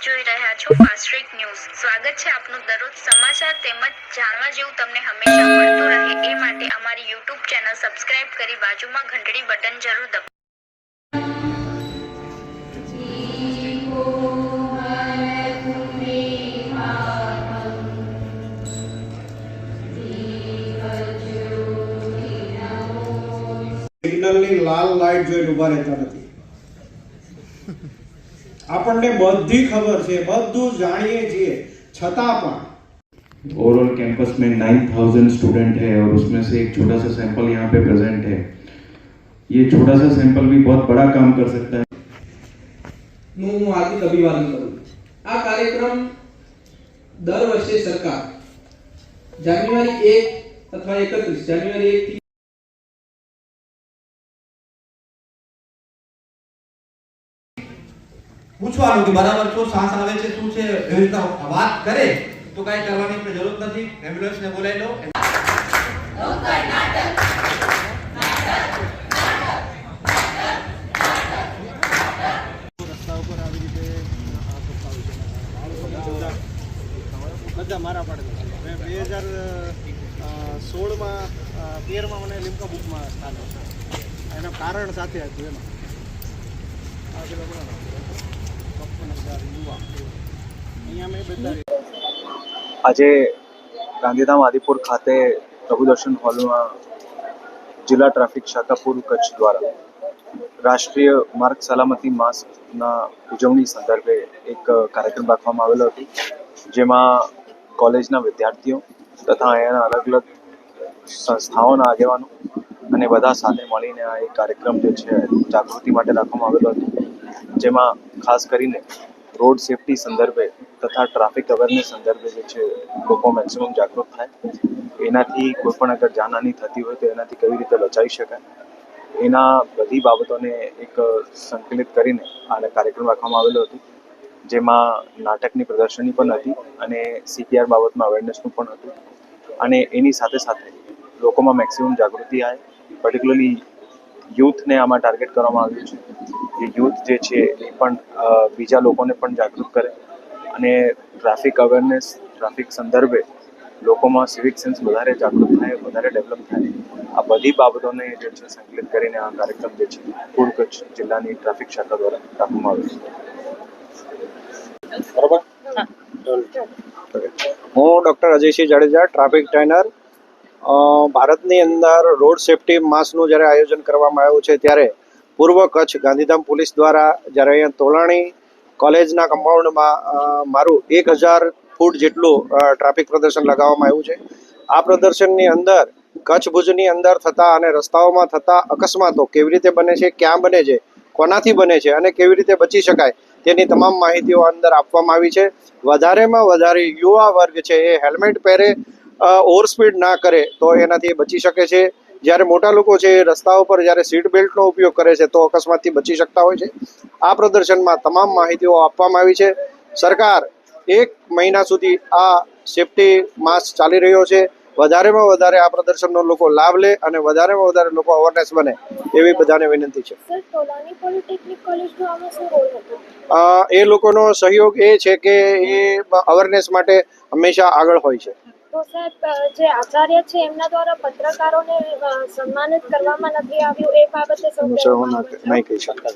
જોઈ રહ્યા છો ફાસ્ટ્રેક ન્યૂઝ સ્વાગત છે આપનું દરરોજ સમાચાર તેમજ જાણવા જેવું તમને હંમેશા મળતું રહે એ માટે અમારી યુટ્યુબ ચેનલ સબસ્ક્રાઇબ કરી બાજુમાં ઘંટડી બટન જરૂર દબાવો. સિગ્નલની લાલ લાઇટ જોઈને ઊભા રહેતા નથી. આપણને બધી ખબર છે બધું જાણીએ છીએ છતાં પણ ओवरऑल कैंपस में 9000 स्टूडेंट है और उसमें से एक छोटा सा सैंपल यहाँ पे प्रेजेंट है ये छोटा सा सैंपल भी बहुत बड़ा काम कर सकता है નું હું હાર્દિક અભિવાદન કરું આ કાર્યક્રમ દર વર્ષે સરકાર જાન્યુઆરી એક અથવા એકત્રીસ જાન્યુઆરી એક પૂછવાનું કે બરાબર છો શ્વાસ આવે છે, શું છે, એવી રીતના વાત કરે, તો કાંઈ કરવાની જરૂર નથી. એમ્બ્યુલન્સને બોલાવી લો બધા મારા પાડે મેં બે હજાર સોળમાં તેરમાં મને લિમ્કા બુકમાં સ્થાન હતું એના કારણ સાથે હતું એમાં કોનો નામ? કપનદાર યુવા અહીંયા મેં બધા આજે ગાંધીધામ આદિપુર ખાતે પ્રભુદર્શન હોલમાં જિલ્લા ટ્રાફિક શાખા પૂર્વ કચ્છ દ્વારા રાષ્ટ્રીય માર્ગ સલામતી માસના ઉજવણી સંદર્ભે એક કાર્યક્રમ રાખવામાં આવેલો હતો, જેમાં કોલેજના વિદ્યાર્થીઓ તથા અહીંયાના અલગ અલગ સંસ્થાઓના આગેવાનો અને બધા સાથે મળીને આ એક કાર્યક્રમ જે છે, જાગૃતિ માટે રાખવામાં આવેલો હતો. જેમાં ખાસ કરીને રોડ સેફટી સંદર્ભે તથા ટ્રાફિક અવેરનેસ સંદર્ભે જે છે, લોકો મેક્સિમમ જાગૃત થાય. એનાથી કોઈ પણ અગર જાનહાની થતી હોય તો એનાથી કેવી રીતે બચાવી શકાય? એના બધી બાબતોને એક સંકલિત કરીને આને કાર્યક્રમ રાખવામાં આવેલો હતો, જેમાં નાટકની પ્રદર્શની પણ હતી અને સીપીઆર બાબતમાં અવેરનેસનું પણ હતું. અને એની સાથે સાથે લોકોમાં મેક્સિમમ જાગૃતિ આવે પર્ટિક્યુલરલી યુથને આમાં ટાર્ગેટ કરવામાં આવ્યું છે. કે યુથ જે છે એ પણ બીજા લોકોને પણ જાગૃત કરે. અને ટ્રાફિક અવેરનેસ ટ્રાફિક સંદર્ભે લોકોમાં સિવિક સેન્સ વધારે જાગૃત થાય વધારે ડેવલપ થાય. આ બધી બાબતોને જે છે સંકલિત કરીને આ કાર્યક્રમ જે છે પૂર્વ કચ્છ જિલ્લાની ટ્રાફિક શાખા દ્વારા રાખવામાં આવ્યો છે. બરોબર? હું. Doctor Ajaysinh Jadeja traffic trainer. ભારતની અંદર રોડ સેફટી માસનું જ્યારે આયોજન કરવામાં આવ્યું છે ત્યારે પૂર્વ કચ્છ ગાંધીધામ પોલીસ દ્વારા જ્યારે અહીંયા તોલાણી કોલેજના કમ્પાઉન્ડમાં મારું એક હજાર ફૂટ જેટલું ટ્રાફિક પ્રદર્શન લગાવવામાં આવ્યું છે. આ પ્રદર્શનની અંદર, કચ્છ ભુજની અંદર થતા અને રસ્તાઓમાં થતા અકસ્માતો કેવી રીતે બને છે, ક્યાં બને છે, કોનાથી બને છે અને કેવી રીતે બચી શકાય તેની તમામ માહિતીઓ અંદર આપવામાં આવી છે. વધારેમાં વધારે યુવા વર્ગ છે એ હેલ્મેટ પહેરે ઓવર સ્પીડ ના કરે તો એનાથી બચી શકે છે. જ્યારે મોટા લોકો છે એ રસ્તાઓ પર જ્યારે સીટ બેલ્ટનો ઉપયોગ કરે છે તો અકસ્માતથી બચી શકતા હોય છે. આ પ્રદર્શનમાં તમામ માહિતીઓ આપવામાં આવી છે. સરકાર એક મહિના સુધી આ સેફટી માસ ચાલી રહ્યો છે. વધારેમાં વધારે આ પ્રદર્શનનો લોકો લાભ લે અને વધારેમાં વધારે લોકો અવેરનેસ બને એવી બધાને વિનંતી છે. એ લોકોનો સહયોગ એ છે કે એ અવેરનેસ માટે હંમેશા આગળ હોય છે. તો સાહેબ જે આચાર્ય છે એમના દ્વારા પત્રકારોને સન્માનિત કરવામાં નથી આવ્યું એ બાબતે? નહીં કહી શકતા